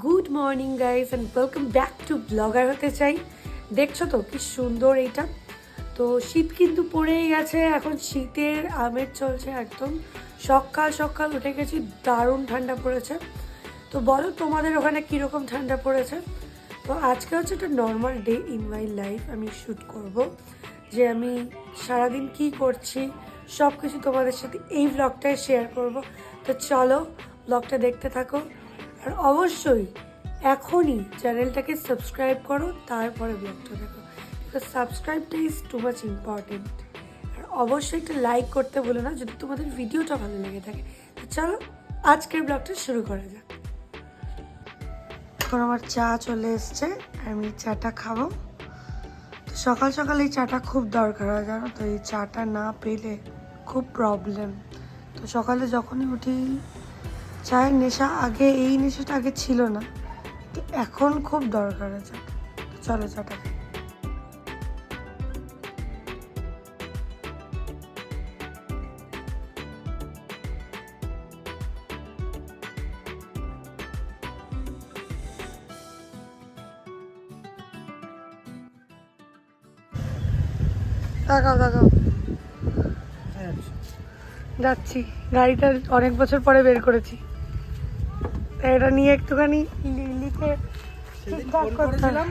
Good morning guys and welcome back to blogger হতে চাই। দেখছ তো, কি সুন্দর এইটা। তো শীত কিন্তু পড়েই গেছে, এখন শীতের আমেজ চলছে একদম। সকাল সকাল উঠে গেছি, দারুণ ঠান্ডা পড়েছে। তো বলো, তোমাদের ওখানে কীরকম ঠান্ডা পড়েছে? তো আজকে হচ্ছে একটা normal day in my life আমি শ্যুট করব, যে আমি সারাদিন কি করছি সব কিছু তোমাদের সাথে এই ব্লগটায় শেয়ার করব। তো চলো ব্লগটা দেখতে থাকো। আর অবশ্যই এখনই চ্যানেলটাকে সাবস্ক্রাইব করো, তারপরে ব্লগটা দেখো। বিকজ সাবস্ক্রাইবটা ইজ টু মাচ ইম্পর্টেন্ট আর অবশ্যই একটা লাইক করতে বলো না, যদি তোমাদের ভিডিওটা ভালো লেগে থাকে। চলো, আজকের ব্লগটা শুরু করা যাক। এখন আমার চা চলে এসছে, আমি চাটা খাব। তো সকাল সকাল এই চাটা খুব দরকার হয়, জানো তো? এই চাটা না পেলে খুব প্রবলেম তো সকালে যখনই উঠি চায়ের নেশা আগে, এই নেশাটা আগে ছিল না। তো এখন খুব দরকার আছে। চলো চাটা যাচ্ছি। গাড়িটা অনেক বছর পরে বের করেছি। এটা নিয়ে একটুখানি লিখে ঠিকঠাক। করেছিলাম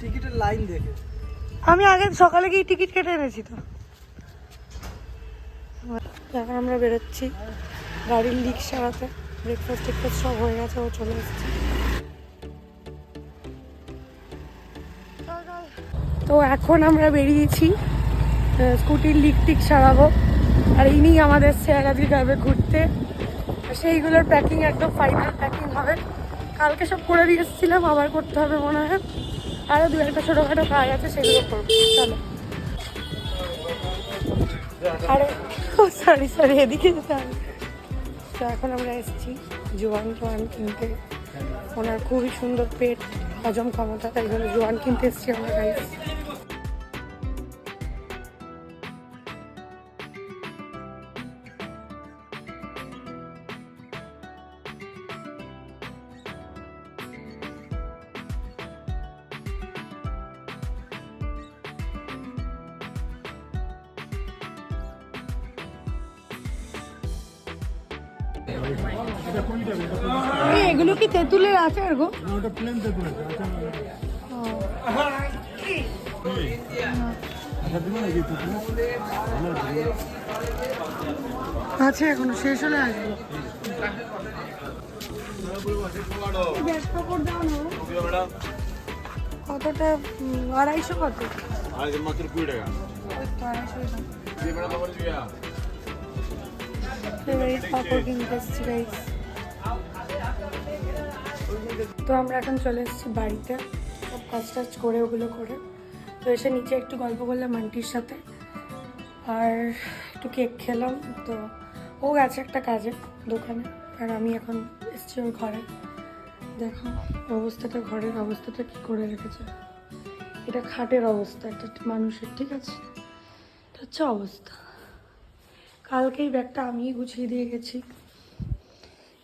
টিকিটের লাইন দেখে। আমি আগে সকালে গিয়ে টিকিট কেটে এনেছি তো। এখন আমরা বেরোচ্ছি গাড়ির লিক সারাতে। ব্রেকফাস্ট টেকফাস্ট সব হয়ে গেছে ও চলে এসেছে। তো এখন আমরা বেরিয়েছি স্কুটির লিক টিক সারাবো। আর ইনি আমাদের স্যার আজকে যাবে ঘুরতে। সেইগুলোর প্যাকিং একদম ফাইনাল প্যাকিং হবে। কালকে সব করে দিয়ে এসেছিলাম, আবার করতে হবে মনে হয়। আরও দু একটা ছোটোখাটো কাজ আছে, সেগুলো করব। আরে, ও সরি সরি এদিকে তো এখন আমরা এসেছি জোয়ান জোয়ান কিনতে। ওনার খুবই সুন্দর পেট, হজম ক্ষমতা, তাই জন্য জোয়ান কিনতে এসেছি আমরা গাইস এগুলো কি তেঁতুলের আচার গো? আছে আচ্ছা এখনও শেষ হলে আসব। কতটা আড়াইশো কত? আজ মাত্র কুড়ি টাকা। আড়াইশো দাম তো আমরা এখন চলে এসেছি বাড়িতে। সব কাজ টাজ করে, ওগুলো করে। তো এসে নিচে একটু গল্প করলাম আন্টির সাথে। আর একটু কেক খেলাম। তো ও গেছে একটা কাজে, দোকানে। আর আমি এখন এসেছি ওর ঘরে। দেখো অবস্থাটা ঘরের অবস্থাটা কি করে রেখেছে। এটা খাটের অবস্থা একটা মানুষের, ঠিক আছে? এটা হচ্ছে অবস্থা। কালকেই ব্যাগটা আমিই গুছিয়ে দিয়ে গেছি।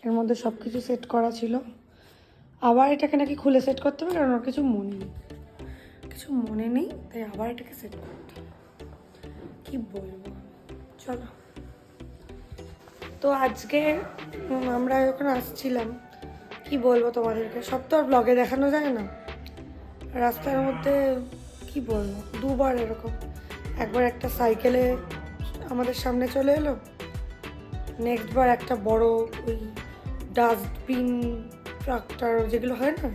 এর মধ্যে সব কিছু সেট করা ছিল। আবার এটাকে নাকি খুলে সেট করতে হবে, কারণ ওর কিছু মনে নেই। কিছু মনে নেই, তাই আবার এটাকে সেট করতে কি বলব? চলো। তো আজকে আমরা যখন আসছিলাম, কি বলব তোমাদেরকে? সব তো আর ব্লগে দেখানো যায় না। রাস্তার মধ্যে, কি বলব? দুবার এরকম। একবার একটা সাইকেলে আমাদের সামনে চলে এলো? নেক্সট বার একটা বড় ওই ডাস্টবিন ট্রাক্টর যেগুলো হয় না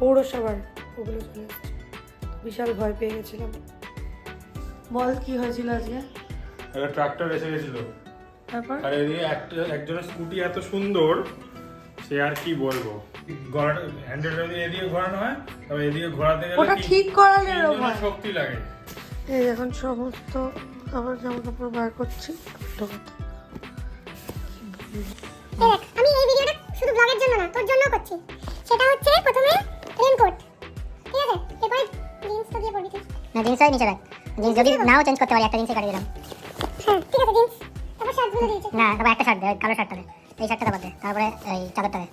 পৌরসভার ওগুলো চলে এসছে। বিশাল ভয় পেয়ে গেছিলাম। বল কি হয়েছিল আজকে? একটা ট্রাক্টর এসে গেছিল। তারপর? আর এদিকে একজনের স্কুটি এত সুন্দর সে আর কি বলব? গলাটা হ্যান্ডেলটা যদি এদিকে ঘোরানো হয় তবে এদিকে ঘোরাতে গেলে ওটা ঠিক করালে শক্তি লাগে। এই এখন সমস্ত আবার জামা কাপড় বার করছি। আমি এই ভিডিওটা শুধু ব্লগের জন্য না তোর জন্য করছি। সেটা হচ্ছে প্রথমে রেনকোট ঠিক আছে? এরপরে জিন্স তো দিয়ে পরবি না জিন্স হয় নিচে রাখ জিন্স যদি নাও চেঞ্জ করতে পারি একটা জিন্সে কাটিয়ে দিলাম। হ্যাঁ ঠিক আছে জিন্স তারপর শার্টগুলো দিয়েছে না তারপর একটা শার্ট দে কালো শার্টটা দে। এই শার্টটা বাদ দে। তারপরে এই চাদরটা দে।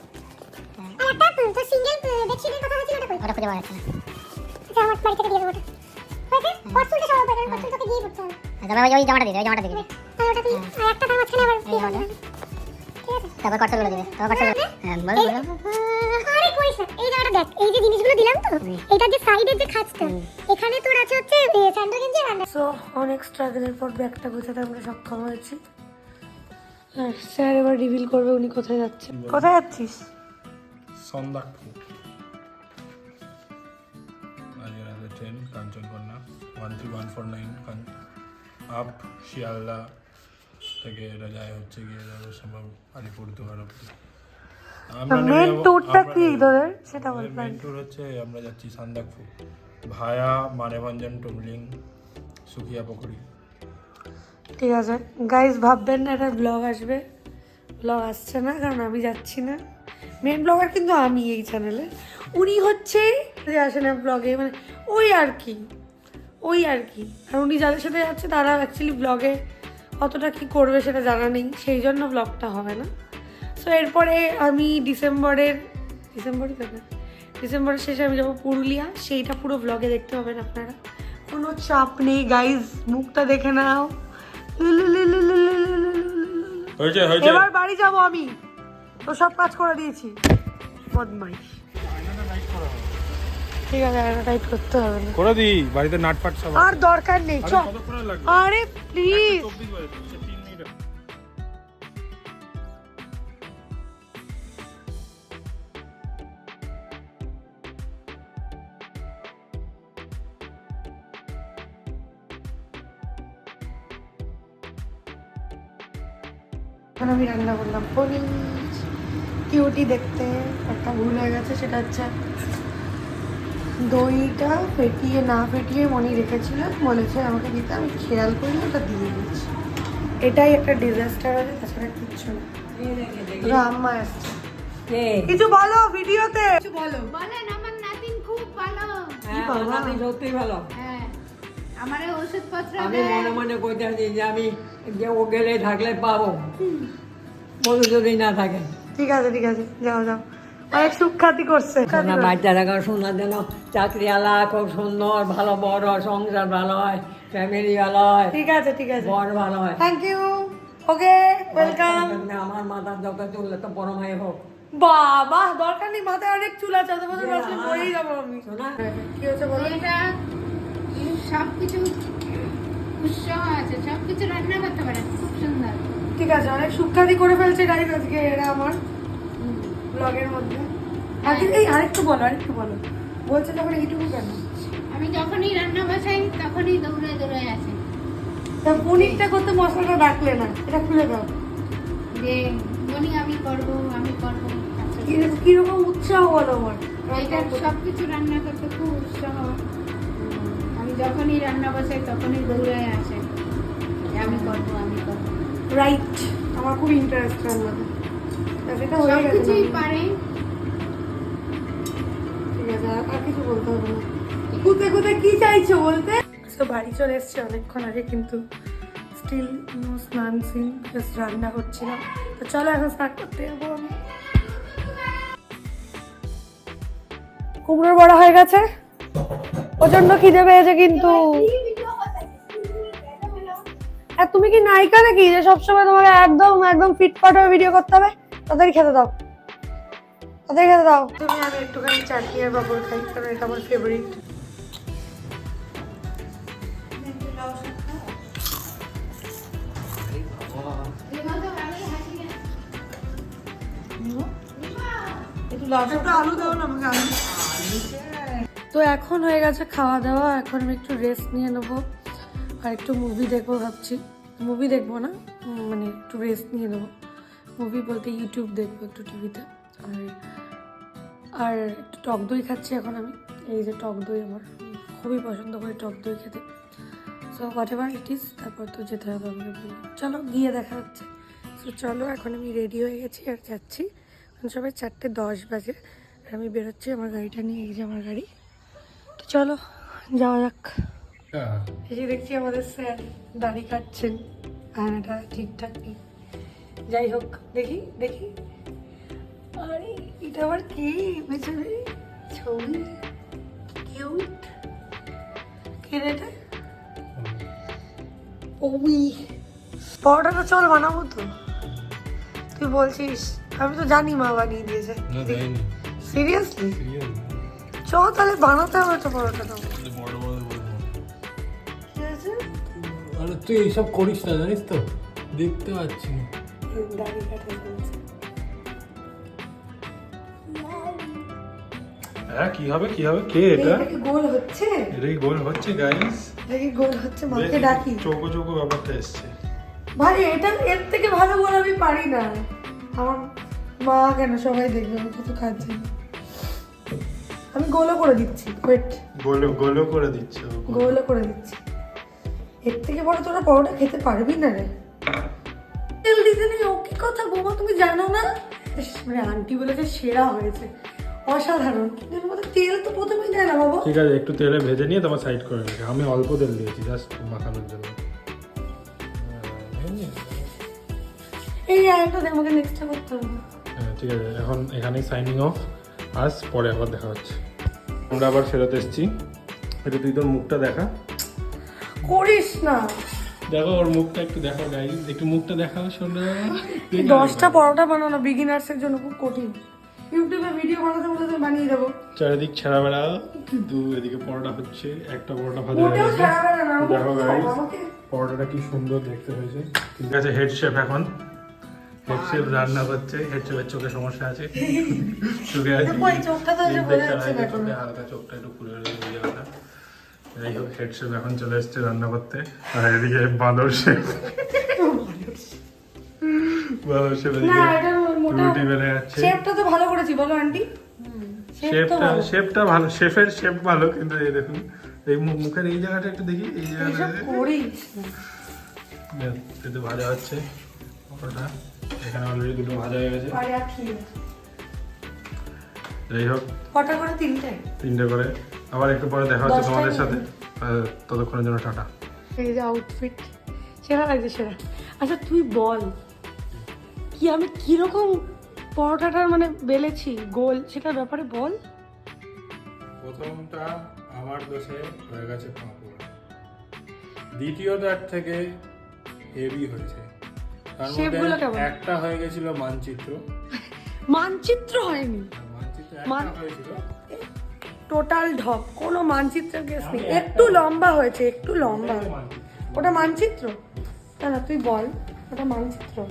আর একটা তো সিঙ্গেল বেডশিটের কথা হয়েছিল ওটা কই? ওটা খুঁজে পাওয়া যাচ্ছে না। আচ্ছা আমার বাড়ি থেকে দিয়ে দেবো ওটা। হয়েছে? পরশুটা সব কারণ পরশু তোকে দিয়ে করতে হবে। ওই ওই জামাটা দিবে ওই জামাটা দিবে। তারপর কটগুলো দিবে তারপর কটগুলো হ্যাঁ বলো আরে কইস এই জায়গাটা দেখ এই যে জিনিসগুলো দিলাম তো হুম। যে সাইডের যে খাঁজটা এখানে তোর আছে হচ্ছে স্যান্ডেল গেঞ্জি আর সো অনেক স্ট্রাগলের পর ব্যাগটা গোছাতে আমরা সক্ষম হয়েছি। আর স্যার এবার রিভিল করবে উনি কোথায় যাচ্ছেন কোথায় যাচ্ছিস? সন্দাকপু। আজের train Kanchankanya one three one four nine up Sealdah থেকে এটা যায় হচ্ছে গিয়ে যাবে সম্ভব আলিপুরদুয়ার অব্দি মেন ট্যুরটা কি তোদের সেটা বল মেন ট্যুর হচ্ছে আমরা যাচ্ছি সান্দাকপু ভায়া মানেভঞ্জন টুমলিং সুকিয়া পুকুরি। ঠিক আছে। গাইজ ভাববেন না এটা ব্লগ আসবে। ব্লগ আসছে না কারণ আমি যাচ্ছি না। মেন ব্লগার কিন্তু আমি এই চ্যানেলে উনি হচ্ছে যে আসে না ব্লগে মানে ওই আর কি। ওই আর কি। আর উনি যাদের সাথে যাচ্ছে তারা অ্যাকচুয়ালি ব্লগে অতটা কি করবে সেটা জানা নেই। সেই জন্য ব্লগটা হবে না। সো এরপরে আমি ডিসেম্বরের ডিসেম্বরে দেবে ডিসেম্বরের শেষে আমি যাব পুরুলিয়া। সেইটা পুরো ব্লগে দেখতে পাবেন আপনারা। কোনো চাপ নেই গাইজ মুখটা দেখে নাও। এবার বাড়ি যাব আমি। তো সব কাজ করে দিয়েছি। বদমাইশ। ঠিক আছে আর টাইট করতে হবে না। করে দিই বাড়িতে নাট ফাট সব আর দরকার নেই চ কতক্ষণ আরে প্লিজ এখন আমি রান্না করলাম পনির কিউটি দেখতে একটা ভুল হয়ে গেছে সেটা হচ্ছে দইটা ফেটিয়ে না ফেটিয়ে মনি রেখেছিল। বলেছে আমাকে দিতে আমি খেয়াল করি ওটা দিয়ে দিচ্ছি। এটাই একটা ডিজাস্টার আছে তাছাড়া কিচ্ছু না। শুধু আম্মা আসছে কিছু বলো ভিডিওতে? কিছু বলো। বলেন আমার নাতিন খুব ভালো। কি বাবা? সত্যি ভালো। হ্যাঁ আমার ওষুধপত্র আমি মনে মনে কইতাছি যে আমি যে ও গেলে থাকলে পাবো। মধু যদি না থাকে ঠিক আছে ঠিক আছে যাও যাও। অনেক সুখ্যাতি করছে। থাকা জন্য চাকরিওয়ালা খুব সুন্দর ভালো বড় সংসার ভালো হয় ফ্যামিলি ভালো হয় ঠিক আছে ঠিক আছে। বর ভালো হয়। থ্যাংক ইউ ওকে ওয়েলকাম আমার মাথার যত চুললে তো বড় মাই হোক। বাবা দরকার নেই মাথায় অনেক চুল আছে অত বছর আসলে মরেই যাব আমি। কি হচ্ছে বলো? সব কিছু উৎসাহ আছে সব কিছু রান্না করতে পারে খুব সুন্দর। ঠিক আছে অনেক সুখ্যাতি করে ফেলছে গাইজ আজকে এরা আমার। ব্লগের মধ্যে। আজকে এই আরেকটু বলো আরেকটু বলো। বলছে তখন এইটুকু কেন? আমি যখনই রান্না বসাই তখনই দৌড়ে দৌড়ে আসে। তা পনিরটা করতে মশলাটা রাখলে না এটা খুলে দাও। যে মনি আমি করব আমি করব। আচ্ছা, কীরকম উৎসাহ বলো আমার? এটা সব কিছু রান্না করতে খুব উৎসাহ। আমি যখনই রান্না বসাই তখনই দৌড়ে আসে। আমি করব আমি করব। রাইট আমার খুব ইন্টারেস্ট রান্নাতে। সেটা হয়ে গেছে পারে। ঠিক আছে আর- আর কিছু বলতে হবে না। কি চাইছো বলতে? তো বাড়ি চলে এসেছি অনেকক্ষণ আগে কিন্তু স্টিল স্নান সিন জাস্ট রান্না করছিলাম তো চলো এখন স্নান করতে যাব আমি। কুমড়োর বড়া হয়ে গেছে। প্রচণ্ড খিদে পেয়েছে কিন্তু। আর তুমি কি নায়িকা নাকি? যে সবসময় তোমাকে একদম একদম ফিটফাট হয়ে ভিডিও করতে হবে? তাদের খেতে দাও। তাদের খেতে দাও। তুমি আমি একটুখানি চাটনি আর পাপড় খাই কারণ এটা আমার ফেভারিট আলু দাও না আমাকে আলু তো এখন হয়ে গেছে খাওয়া দাওয়া এখন আমি একটু রেস্ট নিয়ে নেব আর একটু মুভি দেখব ভাবছি। মুভি দেখব না মানে একটু রেস্ট নিয়ে নেব। মুভি বলতে ইউটিউব দেখব একটু টিভিতে আর আর একটু টক দই খাচ্ছি এখন আমি। এই যে টক দই আমার খুবই পছন্দ করি টক দই খেতে। So whatever it is তারপর তো যেতে হবে আমাকে চলো গিয়ে দেখা হচ্ছে। সো চলো এখন আমি রেডি হয়ে গেছি আর যাচ্ছি। এখন সবাই চারটে দশ বাজে। আর আমি বেরোচ্ছি আমার গাড়িটা নিয়ে এই যে আমার গাড়ি। তো চলো যাওয়া যাক। এসে দেখছি আমাদের স্যার দাড়ি কাটছেন। আর এটা ঠিকঠাক নেই। যাই হোক দেখি দেখি। আরে এটা আবার কি? পেছনে ছবি? কিউট কে এটা? ওই পরোটাটা চল বানাবো তো। তুই বলছিস আমি তো জানি মা বানিয়ে দিয়েছে। সিরিয়াসলি সিরিয়াস চ তাহলে বানাতে হবে তো। ঠিক আছে? আরে তুই এইসব করিস না জানিস তো? দেখতে পাচ্ছি। না দাড়ি কাটা হ্যাঁ কি হবে কি হবে? কে এটা? গোল হচ্ছে? এটা কি গোল হচ্ছে গাইস এটা কি গোল হচ্ছে মাকে ডাকি। চৌকো চৌকো ব্যাপারটা এসছে। ভাই এটা এর থেকে ভালো গোল আমি পারি না। আমার মা কেন সবাই দেখবে? আমি কত খাচ্ছি। আমি গোলও করে দিচ্ছি ওয়েট গোলো গোলো করে দিচ্ছে। গোলও করে দিচ্ছি। এর থেকে বড় তোরা পরোটা খেতে পারবি না রে। দিতে ও কি কথা? বৌমা তুমি জানো না? মানে আন্টি বলেছে সেরা হয়েছে। অসাধারণ। কিন্তু এর মধ্যে তেল তো প্রথমেই দেয় না বাবা। ঠিক আছে একটু তেলে ভেজে নিয়ে সাইড করে রেখে আমি অল্প তেল দিয়েছি জাস্ট মাখানোর জন্য। এই আয়টা আমাকে নেক্সটটা করতে হবে। হ্যাঁ ঠিক আছে এখন এখানেই সাইনিং অফ আজ পরে আবার দেখা হচ্ছে। আমরা আবার ফেরত এসেছি। এটা তুই তোর মুখটা দেখা। করিস না। দেখো ওর মুখটা একটু দেখো গাই একটু মুখটা দেখাও শোনা। দশটা পরোটা বানানো বিগিনার্সের জন্য খুব কঠিন। ইউটিউবে ভিডিও বানাতে বলে তুমি বানিয়ে দেবো। চারিদিক ছেঁড়া বেড়া কিন্তু এদিকে পরোটা হচ্ছে একটা পরোটা ভাজা হয়ে না দেখো গাইস পরোটাটা কি সুন্দর দেখতে হয়েছে। ঠিক আছে হেড শেফ এখন। হেড শেফ রান্না করছে হেড শেফের চোখে সমস্যা আছে। চোখে আছে চোখটা তো চোখটা একটু খুলে যাই হোক হেড শেফ এখন চলে এসছে রান্না করতে। আর এদিকে বাঁদর শেফ বাঁদর শেফ রুটি বেড়ে যাচ্ছে। শেপটা তো ভালো করেছি বলো আন্টি শেফটা শেফটা ভালো। শেফের শেফ ভালো কিন্তু এই দেখুন এই মুখের এই জায়গাটা একটু দেখি এই জায়গাটা না। ভাজা হচ্ছে এখানে অলরেডি দুটো ভাজা হয়ে গেছে। যাই হোক। কটা করে? তিনটে? তিনটে করে। আবার একটু পরে দেখা হচ্ছে তোমাদের সাথে। ততক্ষণের জন্য টাটা। এই যে আউটফিট সেরা লাগছে সেরা। আচ্ছা তুই বল কি আমি কীরকম পরোটাটার মানে বেলেছি? গোল সেটার ব্যাপারে বল। প্রথমটা আমার দোষে হয়ে গেছে পাঁপড়। দ্বিতীয়টার থেকে হেভি হয়েছে। তার মধ্যে? একটা হয়ে গেছিল মানচিত্র। মানচিত্র হয়নি। মানচিত্র একটা হয়েছিল। টোটাল ঢপ কোনো মানচিত্রের কেস নেই। একটু লম্বা হয়েছে একটু লম্বা। ওটা মানচিত্র? না না তুই বল ওটা মানচিত্র।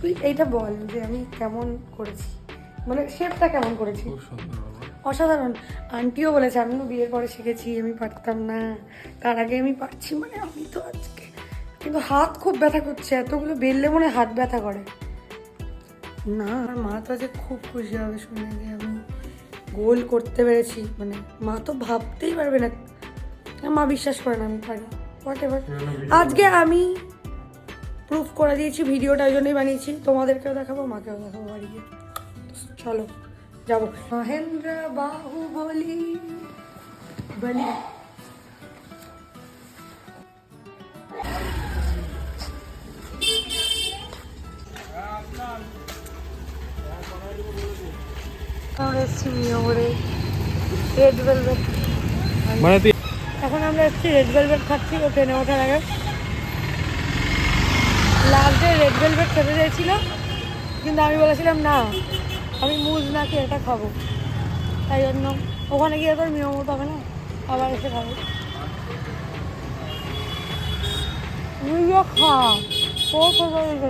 তুই এইটা বল যে আমি কেমন করেছি। মানে শেপটা কেমন করেছি? খুব অসাধারণ। আন্টিও বলেছে আমিও বিয়ের পরে শিখেছি আমি পারতাম না। তার আগে আমি পারছি মানে আমি তো আজকে কিন্তু হাত খুব ব্যথা করছে এতগুলো বেললে মনে হয় হাত ব্যথা করে। না আমার মা তো আজকে খুব খুশি হবে শুনে যে আমি গোল করতে পেরেছি মানে মা তো ভাবতেই পারবে না। মা বিশ্বাস করে না আমি পারি। হোয়াট এভার আজকে আমি প্রুফ করে দিয়েছি ভিডিওটা ওই জন্যই বানিয়েছি। তোমাদেরকেও দেখাবো মাকেও দেখাবো বাড়ি গিয়ে। চলো যাব। মহেন্দ্র বাহুবলী বলি। আমরা এসেছি মিয়মরে রেড ভেলভেট মানে তুই এখন আমরা এসেছি রেড ভেলভেট খাচ্ছি ও ট্রেনে ওঠার আগে। লাস্ট ডে রেড ভেলভেট খেতে চাইছিল কিন্তু আমি বলেছিলাম না আমি মুজ না খেয়ে এটা খাব। তাই জন্য ওখানে গিয়ে তোর মিয়মো পাবে না আবার এসে খাব। খা ও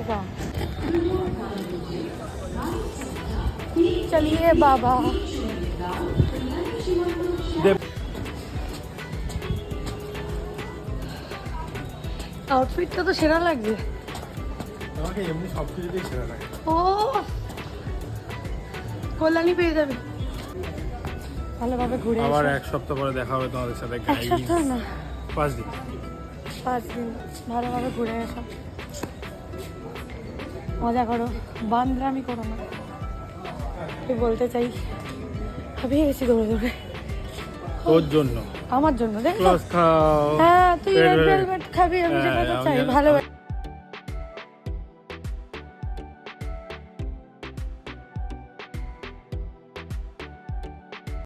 খা চলিয়ে বাবা আউটফিটটা তো সেরা লাগছে। আমাকে এমনি সব কিছুতেই সেরা লাগে। ও কল্যাণী পেয়ে যাবে। ভালোভাবে ঘুরে আবার। এক সপ্তাহ পরে দেখা হবে তোমাদের সাথে এক সপ্তাহ না। পাঁচ দিন। পাঁচ দিন। ভালোভাবে ঘুরে এসো মজা করো। বান্দরামি করো না। বলতে চাই ভাবিয়ে গেছি দৌড়ে দৌড়ে। ওর জন্য। আমার জন্য দেখ হ্যাঁ তুই খাবি আমি হ্যাঁ, তো আমি চাই। ভালো